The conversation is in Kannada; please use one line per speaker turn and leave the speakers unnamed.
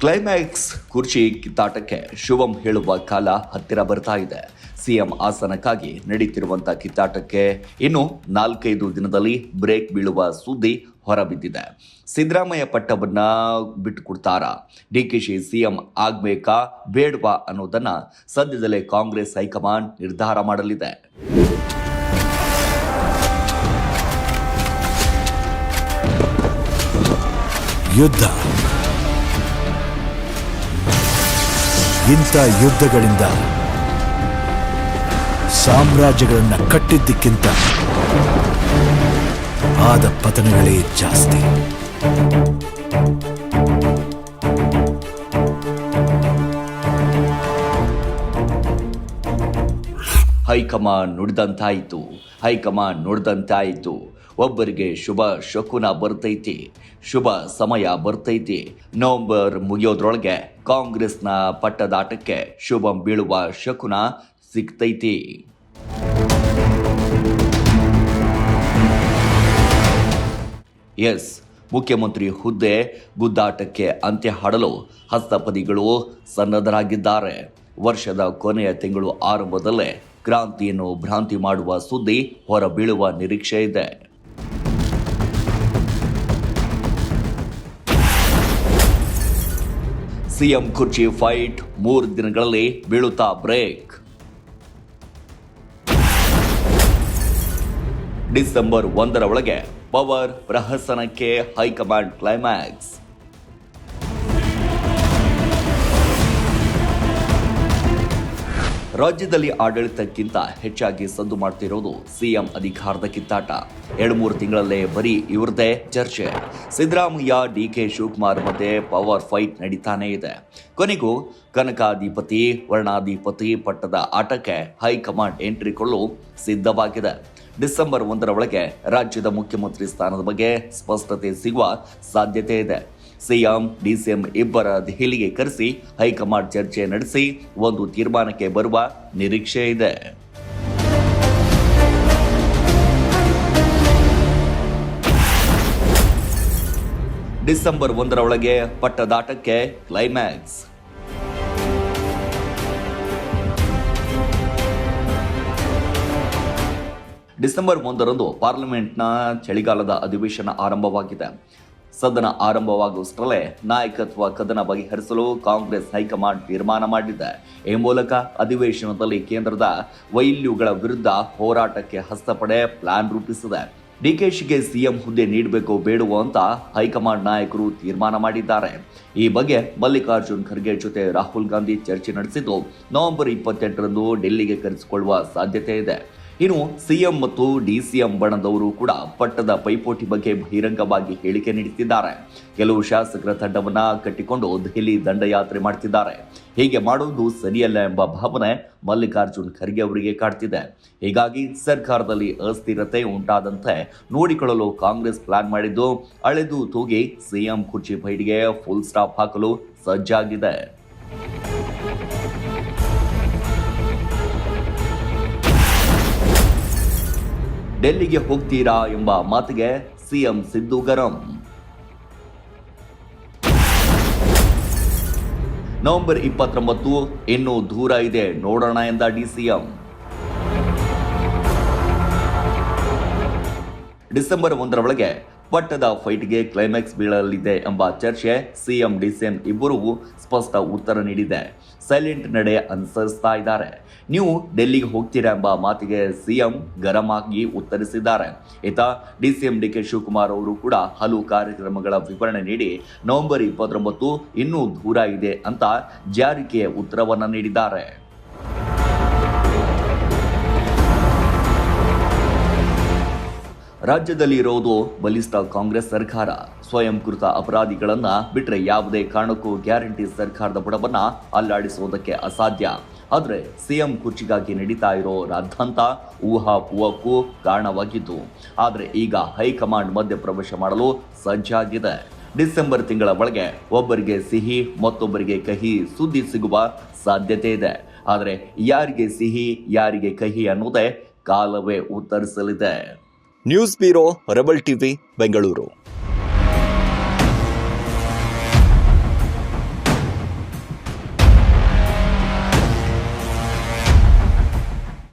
ಕ್ಲೈಮ್ಯಾಕ್ಸ್ ಕುರ್ಚಿ ಕಿತ್ತಾಟಕ್ಕೆ ಶುಭಂ ಹೇಳುವ ಕಾಲ ಹತ್ತಿರ ಬರ್ತಾ ಇದೆ. ಸಿಎಂ ಆಸನಕ್ಕಾಗಿ ನಡೀತಿರುವಂತಹ ಕಿತ್ತಾಟಕ್ಕೆ ಇನ್ನು ನಾಲ್ಕೈದು ದಿನದಲ್ಲಿ ಬ್ರೇಕ್ ಬೀಳುವ ಸುದ್ದಿ ಹೊರಬಿದ್ದಿದೆ. ಸಿದ್ದರಾಮಯ್ಯ ಪಟ್ಟವನ್ನ ಕೆ ಶಿ ಸಿಎಂ ಆಗ್ಬೇಕಾ, ಬೇಡವಾ ಅನ್ನೋದನ್ನ ಸದ್ಯದಲ್ಲೇ ಕಾಂಗ್ರೆಸ್ ಹೈಕಮಾಂಡ್ ನಿರ್ಧಾರ ಮಾಡಲಿದೆ.
ಯುದ್ಧ. ಇಂಥ ಯುದ್ಧಗಳಿಂದ ಸಾಮ್ರಾಜ್ಯಗಳನ್ನು ಕಟ್ಟಿದ್ದಕ್ಕಿಂತ ಆದ ಪತನಗಳೇ ಜಾಸ್ತಿ.
ಹೈಕಮಾಂಡ್ ನುಡಿದಂತಾಯಿತು. ಹೈಕಮಾಂಡ್ ನುಡಿದಂತಾಯಿತು. ಒಬ್ಬರಿಗೆ ಶುಭ ಶಕುನ ಬರ್ತೈತಿ, ಶುಭ ಸಮಯ ಬರ್ತೈತಿ. ನವೆಂಬರ್ ಮುಗಿಯೋದ್ರೊಳಗೆ ಕಾಂಗ್ರೆಸ್ನ ಪಟ್ಟದಾಟಕ್ಕೆ ಶುಭಂ ಬೀಳುವ ಶಕುನ ಸಿಗ್ತೈತಿ. ಎಸ್, ಮುಖ್ಯಮಂತ್ರಿ ಹುದ್ದೆ ಗುದ್ದಾಟಕ್ಕೆ ಅಂತ್ಯ ಹಾಡಲು ಹಸ್ತಪದಿಗಳು ಸನ್ನದ್ಧರಾಗಿದ್ದಾರೆ. ವರ್ಷದ ಕೊನೆಯ ತಿಂಗಳು ಆರಂಭದಲ್ಲೇ ಕ್ರಾಂತಿಯನ್ನು ಭ್ರಾಂತಿ ಮಾಡುವ ಸುದ್ದಿ ಹೊರಬೀಳುವ ನಿರೀಕ್ಷೆ ಇದೆ ಸಿಎಂ ಕುರ್ಚಿ ಫೈಟ್ ಮೂರು ದಿನಗಳಲ್ಲಿ ಬೀಳುತ್ತಾ ಬ್ರೇಕ್. ಡಿಸೆಂಬರ್ ಒಂದರ ಒಳಗೆ ಪವರ್ ಪ್ರಹಸನಕ್ಕೆ ಹೈಕಮಾಂಡ್ ಕ್ಲೈಮ್ಯಾಕ್ಸ್. ರಾಜ್ಯದಲ್ಲಿ ಆಡಳಿತಕ್ಕಿಂತ ಹೆಚ್ಚಾಗಿ ಸದ್ದು ಮಾಡ್ತಿರೋದು ಸಿಎಂ ಅಧಿಕಾರದ ಕಿತ್ತಾಟ. ಎರಡು ಮೂರು ತಿಂಗಳಲ್ಲೇ ಬರೀ ಇವ್ರದೇ ಚರ್ಚೆ. ಸಿದ್ದರಾಮಯ್ಯ ಡಿ ಕೆ ಶಿವಕುಮಾರ್ ಮಧ್ಯೆ ಪವರ್ ಫೈಟ್ ನಡೀತಾನೆ ಇದೆ. ಕೊನೆಗೂ ಕನಕಾಧಿಪತಿ, ವರ್ಣಾಧಿಪತಿ ಪಟ್ಟದ ಆಟಕ್ಕೆ ಹೈಕಮಾಂಡ್ ಎಂಟ್ರಿ ಕೊಳ್ಳಲು ಸಿದ್ಧವಾಗಿದೆ. ಡಿಸೆಂಬರ್ ಒಂದರ ಒಳಗೆ ರಾಜ್ಯದ ಮುಖ್ಯಮಂತ್ರಿ ಸ್ಥಾನದ ಬಗ್ಗೆ ಸ್ಪಷ್ಟತೆ ಸಿಗುವ ಸಾಧ್ಯತೆ ಇದೆ. ಸಿಎಂ, ಡಿಸಿಎಂ ಇಬ್ಬರ ದೆಹಲಿಗೆ ಕರೆಸಿ ಹೈಕಮಾಂಡ್ ಚರ್ಚೆ ನಡೆಸಿ ಒಂದು ತೀರ್ಮಾನಕ್ಕೆ ಬರುವ ನಿರೀಕ್ಷೆ ಇದೆ. ಡಿಸೆಂಬರ್ ಒಂದರ ಒಳಗೆ ಪಟ್ಟದಾಟಕ್ಕೆ ಕ್ಲೈಮ್ಯಾಕ್ಸ್. ಡಿಸೆಂಬರ್ ಒಂದರಂದು ಪಾರ್ಲಿಮೆಂಟ್ನ ಚಳಿಗಾಲದ ಅಧಿವೇಶನ ಆರಂಭವಾಗಿದೆ. ಸದನ ಆರಂಭವಾಗುವಷ್ಟರಲ್ಲೇ ನಾಯಕತ್ವ ಕದನ ಬಗೆಹರಿಸಲು ಕಾಂಗ್ರೆಸ್ ಹೈಕಮಾಂಡ್ ತೀರ್ಮಾನ ಮಾಡಿದೆ. ಈ ಮೂಲಕ ಅಧಿವೇಶನದಲ್ಲಿ ಕೇಂದ್ರದ ವೈಲ್ಯುಗಳ ವಿರುದ್ಧ ಹೋರಾಟಕ್ಕೆ ಹಸ್ತಪಡೆ ಪ್ಲಾನ್ ರೂಪಿಸಿದೆ. ಡಿಕೆಶಿಗೆ ಸಿಎಂ ಹುದ್ದೆ ನೀಡಬೇಕು ಬೇಡುವ ಅಂತ ಹೈಕಮಾಂಡ್ ನಾಯಕರು ತೀರ್ಮಾನ ಮಾಡಿದ್ದಾರೆ. ಈ ಬಗ್ಗೆ ಮಲ್ಲಿಕಾರ್ಜುನ್ ಖರ್ಗೆ ಜೊತೆ ರಾಹುಲ್ ಗಾಂಧಿ ಚರ್ಚೆ ನಡೆಸಿದ್ದು ನವೆಂಬರ್ ಇಪ್ಪತ್ತೆಂಟರಂದು ಡೆಲ್ಲಿಗೆ ಕರೆಸಿಕೊಳ್ಳುವ ಸಾಧ್ಯತೆ ಇದೆ. ಇನ್ನು ಸಿಎಂ ಮತ್ತು ಡಿಸಿಎಂ ಬಣದವರು ಕೂಡ ಪಟ್ಟದ ಪೈಪೋಟಿ ಬಗ್ಗೆ ಬಹಿರಂಗವಾಗಿ ಹೇಳಿಕೆ ನೀಡುತ್ತಿದ್ದಾರೆ. ಕೆಲವು ಶಾಸಕರ ತಂಡವನ್ನ ಕಟ್ಟಿಕೊಂಡು ದೆಹಲಿ ದಂಡಯಾತ್ರೆ ಮಾಡ್ತಿದ್ದಾರೆ. ಹೀಗೆ ಮಾಡುವುದು ಸರಿಯಲ್ಲ ಎಂಬ ಭಾವನೆ ಮಲ್ಲಿಕಾರ್ಜುನ್ ಖರ್ಗೆ ಅವರಿಗೆ ಕಾಡ್ತಿದೆ. ಹೀಗಾಗಿ ಸರ್ಕಾರದಲ್ಲಿ ಅಸ್ಥಿರತೆ ಉಂಟಾದಂತೆ ನೋಡಿಕೊಳ್ಳಲು ಕಾಂಗ್ರೆಸ್ ಪ್ಲಾನ್ ಮಾಡಿದ್ದು, ಅಳೆದು ತೂಗಿ ಸಿಎಂ ಕುರ್ಚಿ ಫೈಟ್ಗೆ ಫುಲ್ ಸ್ಟಾಪ್ ಹಾಕಲು ಸಜ್ಜಾಗಿದೆ. ಡೆಲ್ಲಿಗೆ ಹೋಗ್ತೀರಾ ಎಂಬ ಮಾತಿಗೆ ಸಿಎಂ ಸಿದ್ದು ಗರಂ. ನವೆಂಬರ್ ಇಪ್ಪತ್ತೊಂಬತ್ತು, ಇನ್ನೂ ದೂರ ಇದೆ. ನೋಡೋಣ ಎಂದ ಡಿಸಿಎಂ ಡಿಸೆಂಬರ್ ಒಂದರ ಒಳಗೆ ಪಟ್ಟದ ಫೈಟ್ಗೆ ಕ್ಲೈಮ್ಯಾಕ್ಸ್ ಬೀಳಲಿದೆ ಎಂಬ ಚರ್ಚೆ ಸಿಎಂ ಡಿಸಿಎಂ ಇಬ್ಬರೂ ಸ್ಪಷ್ಟ ಉತ್ತರ ನೀಡಿದೆ. ಸೈಲೆಂಟ್ ನಡೆ ಅನುಸರಿಸ್ತಾ ಇದ್ದಾರೆ. ನೀವು ಡೆಲ್ಲಿಗೆ ಹೋಗ್ತೀರಾ ಎಂಬ ಮಾತಿಗೆ ಸಿಎಂ ಗರಂ ಆಗಿ ಉತ್ತರಿಸಿದ್ದಾರೆ. ಈತ ಡಿಸಿಎಂ ಡಿ ಕೆ ಶಿವಕುಮಾರ್ ಅವರು ಕೂಡ ಹಲವು ಕಾರ್ಯಕ್ರಮಗಳ ವಿವರಣೆ ನೀಡಿ ನವೆಂಬರ್ ಇಪ್ಪತ್ತೊಂಬತ್ತು ಇನ್ನೂ ದೂರ ಇದೆ ಅಂತ ಜಾರಿಕೆಯ ಉತ್ತರವನ್ನು ನೀಡಿದ್ದಾರೆ. ರಾಜ್ಯದಲ್ಲಿ ಇರೋದು ಬಲಿಷ್ಠ ಕಾಂಗ್ರೆಸ್ ಸರ್ಕಾರ. ಸ್ವಯಂಕೃತ ಅಪರಾಧಿಗಳನ್ನ ಬಿಟ್ರೆ ಯಾವುದೇ ಕಾರಣಕ್ಕೂ ಗ್ಯಾರಂಟಿ ಸರ್ಕಾರದ ಬುಡವನ್ನ ಅಲ್ಲಾಡಿಸುವುದಕ್ಕೆ ಅಸಾಧ್ಯ. ಆದರೆ ಸಿಎಂ ಕುರ್ಚಿಗಾಗಿ ನಡೀತಾ ಇರೋ ರಾದ್ಧಾಂತ ಊಹಾಪೂಹಕ್ಕೂ ಕಾರಣವಾಗಿದ್ದು. ಆದರೆ ಈಗ ಹೈಕಮಾಂಡ್ ಮಧ್ಯ ಪ್ರವೇಶ ಮಾಡಲು ಸಜ್ಜಾಗಿದೆ. ಡಿಸೆಂಬರ್ ತಿಂಗಳ ಒಳಗೆ ಒಬ್ಬರಿಗೆ ಸಿಹಿ, ಮತ್ತೊಬ್ಬರಿಗೆ ಕಹಿ ಸುದ್ದಿ ಸಿಗುವ ಸಾಧ್ಯತೆ ಇದೆ. ಆದರೆ ಯಾರಿಗೆ ಸಿಹಿ, ಯಾರಿಗೆ ಕಹಿ ಅನ್ನೋದೇ ಕಾಲವೇ ಉತ್ತರಿಸಲಿದೆ. news bureau Rebel TV Bengaluru